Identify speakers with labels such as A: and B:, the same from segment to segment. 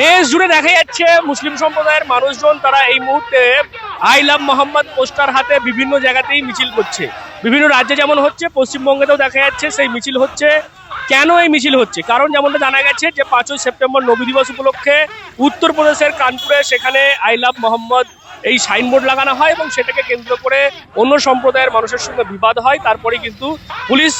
A: দেশ জুড়ে দেখা যাচ্ছে মুসলিম সম্প্রদায়ের মানুষজন, তারা এই মুহূর্তে আই লাভ মোহাম্মদ পোস্টার হাতে বিভিন্ন জায়গাতেই মিছিল করছে। বিভিন্ন রাজ্যে যেমন হচ্ছে, পশ্চিমবঙ্গেতেও দেখা যাচ্ছে সেই মিছিল হচ্ছে। কেন এই মিছিল হচ্ছে? কারণ যেমনটা জানা গেছে যে পাঁচই সেপ্টেম্বর নবী দিবস উপলক্ষে উত্তরপ্রদেশের কানপুরে সেখানে আই লাভ মোহাম্মদ এই সাইনবোর্ড লাগানো হয় এবং সেটাকে কেন্দ্র করে অন্য সম্প্রদায়ের মানুষের সঙ্গে বিবাদ হয়। তারপরে কিন্তু পুলিশ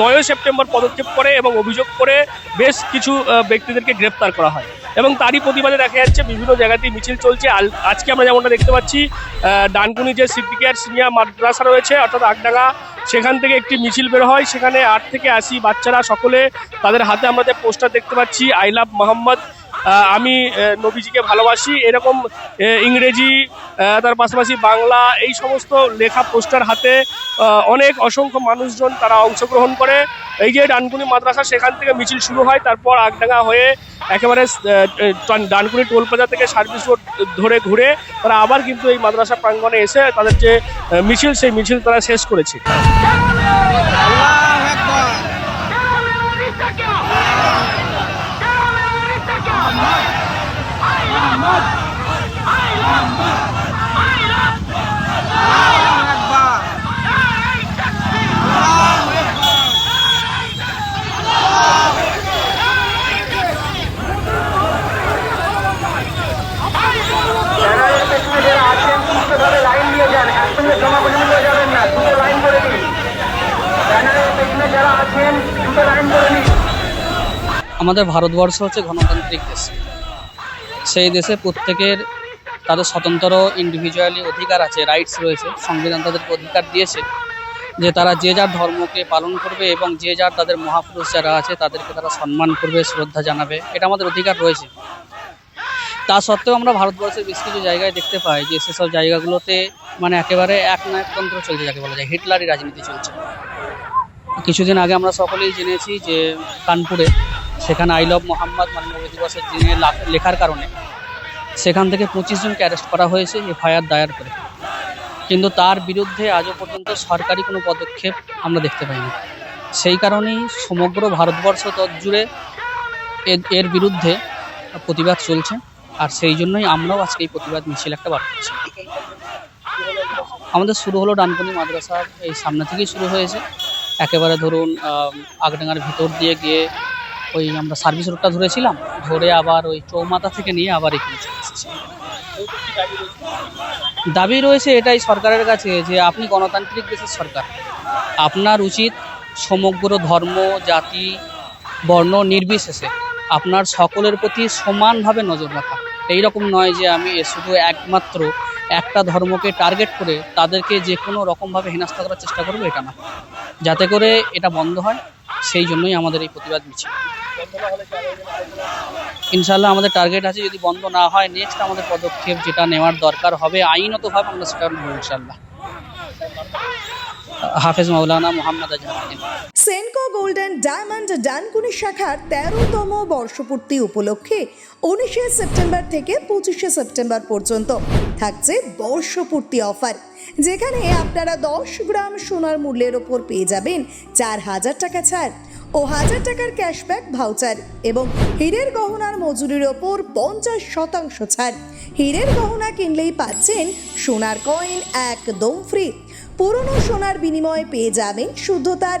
A: নয়ই সেপ্টেম্বর পদক্ষেপ করে এবং অভিযোগ করে বেশ কিছু ব্যক্তিদেরকে গ্রেপ্তার করা হয়। এবং তারই প্রতিবাদে দেখা যাচ্ছে বিভিন্ন জায়গাতেই মিছিল চলছে। আজকে আমরা যেমনটা দেখতে পাচ্ছি ডানকুনি যে সিদ্দিকিয়ার সিনিয়র মাদ্রাসা রয়েছে, অর্থাৎ আগডাঙ্গা, সেখান থেকে একটি মিছিল বের হয়। সেখানে আট থেকে আশি বাচ্চারা সকলে তাদের হাতে আমরা যে পোস্টার দেখতে পাচ্ছি, আই লাভ মোহাম্মদ আমি নবীজিকে ভালোবাসি। এরকম ইংরেজি তার পাশাপাশি বাংলা, এই সমস্ত লেখা পোস্টার হাতে অনেক অসংখ্য মানুষজন তারা অংশগ্রহণ করে। এই যে ডানকুনি মাদ্রাসা, সেখান থেকে মিছিল শুরু হয়, তারপর আগডাঙ্গা হয়ে একেবারে ডানকুনি টোল প্লাজা থেকে সার্ভিস রোড ধরে ঘুরে তারা আবার কিন্তু এই মাদ্রাসা প্রাঙ্গণে এসে তাদের যে মিছিল, সেই মিছিল তারা শেষ করেছে
B: ব্যানারের পেছনে যারা আছেন সুস্থভাবে লাইন দিয়ে যান একসঙ্গে জমাবদ্ধ হয়ে যাবেন না দুটো লাইন করে দিন ব্যানারের পেছনে যারা আছেন দুটো লাইন করে নিন
C: আমাদের ভারতবর্ষ হচ্ছে গণতান্ত্রিক দেশ। সেই দেশে প্রত্যেকের তাদের স্বতন্ত্র ইন্ডিভিজুয়ালি অধিকার আছে রাইটস রয়েছে, সংবিধান তাদেরকে অধিকার দিয়েছে, যে তারা যে যার ধর্মকে পালন করবে এবং যে যার তাদের মহাপুরুষ যারা আছে তাদেরকে তারা সম্মান করবে, শ্রদ্ধা জানাবে, এটা আমাদের অধিকার রয়েছে। তা সত্ত্বেও আমরা ভারতবর্ষের বেশ কিছু জায়গায় দেখতে পাই যে সেসব জায়গাগুলোতে মানে একেবারে এক নায়কতন্ত্র চলছে, যাকে বলা যায় হিটলারই রাজনীতি চলছে। কিছুদিন আগে আমরা সকলেই জেনেছি যে কানপুরে সেখানে আই লভ মোহাম্মদ মানে নবী দিবসের দিনে লেখার কারণে, সেখান থেকে পঁচিশ জনকে অ্যারেস্ট করা হয়েছে এফআইআর দায়ের করে। কিন্তু তার বিরুদ্ধে আজও পর্যন্ত সরকারি কোনো পদক্ষেপ আমরা দেখতে পাইনি। সেই কারণেই সমগ্র ভারতবর্ষ তৎজুড়ে এর বিরুদ্ধে প্রতিবাদ চলছে, আর সেই জন্যই আমরাও আজকে এই প্রতিবাদ মিছিল একটা বার করছি। আমাদের শুরু হলো ডানকুনি মাদ্রাসার এই সামনে থেকেই শুরু হয়েছে। একেবারে ধরুন আগডাঙ্গার ভিতর দিয়ে গিয়ে ওই আমরা সার্ভিস রোডটা ধরেছিলাম, ধরে আবার ওই চৌমাথা থেকে নিয়ে আবার এখানে চলে এসেছি। দাবি রয়েছে এটাই সরকারের কাছে যে আপনি গণতান্ত্রিক দেশের সরকার। আপনার উচিত সমগ্র ধর্ম, জাতি, বর্ণ নির্বিশেষে আপনার সকলের প্রতি সমানভাবে নজর রাখা। এই রকম নয় যে আমি শুধু একমাত্র একটা ধর্মকে টার্গেট করে তাদেরকে যে কোনো রকমভাবে হেনস্থা করার চেষ্টা করব, এটা না। যাতে করে এটা বন্ধ হয়, সেই জন্যই আমাদের এই প্রতিবাদ মিছিল। ইনশাল্লাহ আমাদের টার্গেট আছে, যদি বন্ধ না হয় নেক্সট আমাদের পদক্ষেপ যেটা নেওয়ার দরকার হবে, আইনতভাবে আমরা সেটা নেব ইনশাল্লাহ হাফেজ মাওলানা মোহাম্মদ আজহারুদ্দিন
D: সেনকো গোল্ডেন ডায়মন্ড ডানকুনি শাখার তেরোতম বর্ষপূর্তি উপলক্ষে উনিশে সেপ্টেম্বর থেকে পঁচিশে সেপ্টেম্বর পর্যন্ত থাকছে বর্ষপূর্তি অফার, যেখানে আপনারা দশ গ্রাম সোনার মূল্যের ওপর পেয়ে যাবেন চার হাজার টাকা ছাড় ও হাজার টাকার ক্যাশব্যাক ভাউচার এবং হীরের গহনার মজুরির ওপর পঞ্চাশ শতাংশ ছাড়। হীরের গহনা কিনলেই পাচ্ছেন সোনার কয়েন একদম ফ্রি পুরনো সোনার বিনিময়ে পেয়ে যাবেন শুদ্ধতার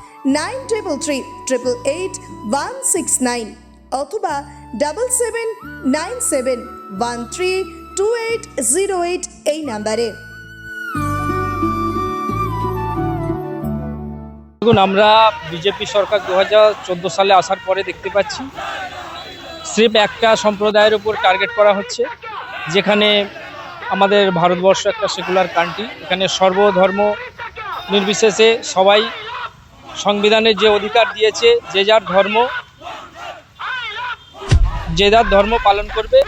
D: nine triple three triple eight one six nine অথবা double seven nine seven one three two eight zero eight এই নাম্বারে।
E: দেখুন, আমরা বিজেপি সরকার দু হাজার চোদ্দ সালে আসার পরে দেখতে পাচ্ছি স্রেফ একটা সম্প্রদায়ের উপর টার্গেট করা হচ্ছে, যেখানে আমাদের ভারতবর্ষ একটা সেকুলার কান্ট্রি এখানে সর্বধর্ম নির্বিশেষে সবাই সংবিধানের যে অধিকার দিয়েছে, যে যার ধর্ম, যে যার ধর্ম পালন করবে,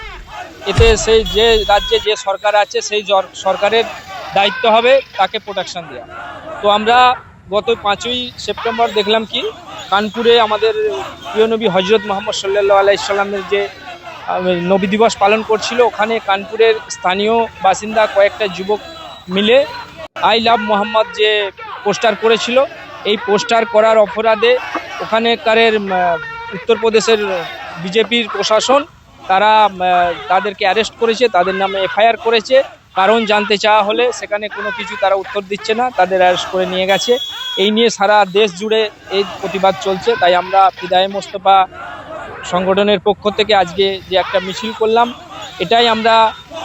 E: এতে সেই যে রাজ্যে যে সরকার আছে, সেই সরকারের দায়িত্ব হবে, তাকে প্রোটেকশন দেওয়া তো আমরা গত পাঁচই সেপ্টেম্বর দেখলাম কি, কানপুরে আমাদের প্রিয় নবী হজরত মোহাম্মদ সাল্লাহ আলাইসাল্লামের যে নবী দিবস পালন করছিল, ওখানে কানপুরের স্থানীয় বাসিন্দা কয়েকটা যুবক মিলে আই লাভ মোহাম্মদ যে পোস্টার করেছিল এই পোস্টার করার অপরাধে ওখানেকারের উত্তরপ্রদেশের বিজেপির প্রশাসন, তারা তাদেরকে অ্যারেস্ট করেছে, তাদের নামে এফআইআর করেছে। কারণ জানতে চাওয়া হলে সেখানে কোনো কিছু তারা উত্তর দিচ্ছে না, তাদের অ্যারেস্ট করে নিয়ে গেছে। এই নিয়ে সারা দেশ জুড়ে এই প্রতিবাদ চলছে। তাই আমরা ফিদায় মোস্তফা সংগঠনের পক্ষ থেকে আজকে যে একটা মিছিল করলাম, এটাই আমরা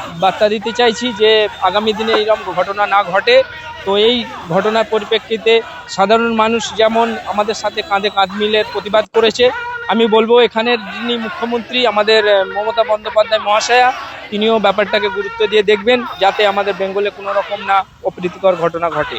E: বার্তা দিতে চাইছি যে আগামী দিনে এইরকম ঘটনা না ঘটে। তো এই ঘটনার পরিপ্রেক্ষিতে সাধারণ মানুষ যেমন আমাদের সাথে কাঁধে কাঁধ মিলে প্রতিবাদ করেছে, আমি বলব এখানের যিনি মুখ্যমন্ত্রী আমাদের মমতা বন্দ্যোপাধ্যায় মহাশয়া, তিনিও ব্যাপারটাকে গুরুত্ব দিয়ে দেখবেন যাতে আমাদের বেঙ্গলে কোনো রকম না অপ্রীতিকর ঘটনা ঘটে।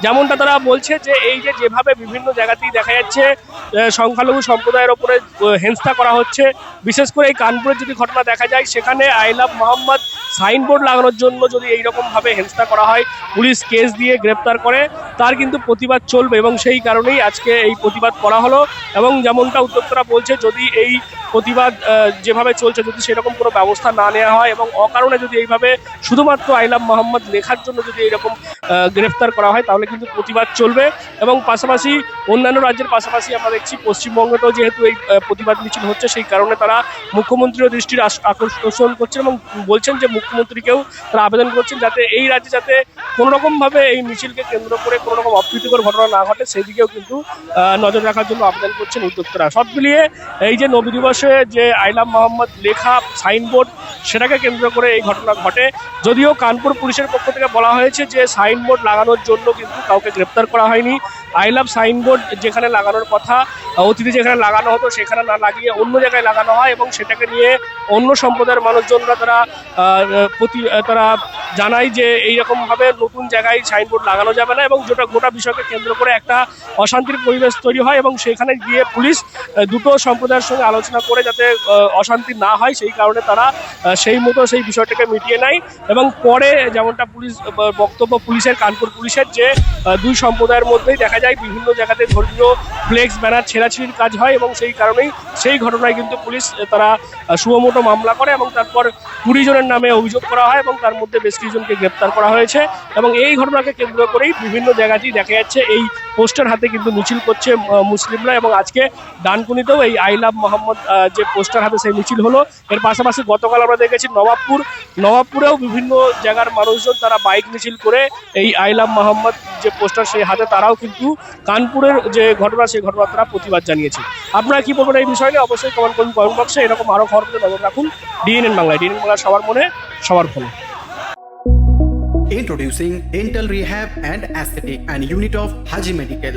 A: যেমনটা তারা বলছে যে এই যে যেভাবে বিভিন্ন জায়গাতেই দেখা যাচ্ছে সংখ্যালঘু সম্প্রদায়ের ওপরে হেনস্থা করা হচ্ছে। বিশেষ করে এই কানপুরের যদি ঘটনা দেখা যায়, সেখানে আই লাভ মোহাম্মদ সাইনবোর্ড লাগানোর জন্য যদি এইরকমভাবে হেনস্থা করা হয়, পুলিশ কেস দিয়ে গ্রেপ্তার করে, তার কিন্তু প্রতিবাদ চলবে এবং সেই কারণেই আজকে এই প্রতিবাদ করা হলো। এবং যেমনটা উদ্যোক্তারা বলছে, যদি এই প্রতিবাদ যেভাবে চলছে, যদি সেরকম কোনো ব্যবস্থা না নেওয়া হয় এবং অকারণে যদি এইভাবে শুধুমাত্র আইলাম মোহাম্মদ লেখার জন্য যদি এরকম গ্রেফতার করা হয়, তাহলে কিন্তু প্রতিবাদ চলবে। এবং পাশাপাশি অন্যান্য রাজ্যের পাশাপাশি আমরা দেখছি পশ্চিমবঙ্গেতেও যেহেতু এই প্রতিবাদ মিছিল হচ্ছে, সেই কারণে তারা মুখ্যমন্ত্রীর দৃষ্টির আকর্ষণ করছেন এবং বলছেন যে মুখ্যমন্ত্রীকেও তারা আবেদন করছেন যাতে এই রাজ্যে যাতে কোনো রকমভাবে এই মিছিলকে কেন্দ্র করে কোনো রকম অপ্রীতিকর ঘটনা না ঘটে সেই দিকেও কিন্তু নজর রাখার জন্য আবেদন করছেন উদ্যোক্তারা সব মিলিয়ে এই যে নবী দিবসে যে আইলাম মোহাম্মদ লেখা সাইনবোর্ড, সেটাকে কেন্দ্র করে এই ঘটনা ঘটে। যদিও কানপুর পুলিশের পক্ষ থেকে বলা হয়েছে যে সাইনবোর্ড লাগানোর জন্য কিন্তু কাউকে গ্রেপ্তার করা হয়নি। আই লাভ সাইনবোর্ড যেখানে লাগানোর কথা অতীতে যেখানে লাগানো হতো, সেখানে না লাগিয়ে অন্য জায়গায় লাগানো হয় এবং সেটাকে নিয়ে অন্য সম্প্রদায়ের মানুষজনরা তারা প্রতি তারা জানায় যে এইরকমভাবে নতুন জায়গায় সাইনবোর্ড লাগানো যাবে না এবং যেটা গোটা বিষয়কে কেন্দ্র করে একটা অশান্তির পরিবেশ তৈরি হয় এবং সেখানে গিয়ে পুলিশ দুটো সম্প্রদায়ের সঙ্গে আলোচনা করে যাতে অশান্তি না হয়, সেই কারণে তারা সেই মতো সেই বিষয়টাকে মিটিয়ে নেয় এবং পরে যেমনটা পুলিশ বক্তব্য পুলিশের, কানপুর পুলিশের যে দুই সম্প্রদায়ের মধ্যেই দেখা যায় বিভিন্ন জায়গাতে ধর্মীয় ফ্লেক্স ব্যানার ছেঁড়াছিড়ির কাজ হয় এবং সেই কারণেই সেই ঘটনায় কিন্তু পুলিশ তারা সুমোটো মামলা করে এবং তারপর কুড়ি জনের নামে অভিযোগ করা হয় এবং তার মধ্যে বেশ কিছুজনকে গ্রেপ্তার করা হয়েছে এবং এই ঘটনাকে কেন্দ্র করেই বিভিন্ন জায়গাতেই দেখা যাচ্ছে এই পোস্টার হাতে কিন্তু মিছিল করছে মুসলিমরা এবং আজকে ডানকুনিতেও এই আই লাভ মোহাম্মদ যে পোস্টার হাতে সেই মিছিল হলো। এর পাশাপাশি গতকাল আমরা দেখেছি নবাবপুর, নবাবপুরেও বিভিন্ন জায়গার মানুষজন তারা বাইক মিছিল করে এই আই লাভ মোহাম্মদ যে পোস্টার সেই হাতে, তারাও কিন্তু কানপুরের যে ঘটনা, সেই ঘটনা তারা প্রতিবাদ জানিয়েছে আপনারা কি বলবেন এই বিষয়ে? অবশ্যই কমেন্ট করুন কমেন্ট বক্সে এরকম আরও খবর করে নজর রাখুন ডিএনএন বাংলায় ডিএনএন বাংলা সবার মনে, সবার ফোনে
F: Introducing Dental Rehab and Aesthetic and Unit of Haji Medical.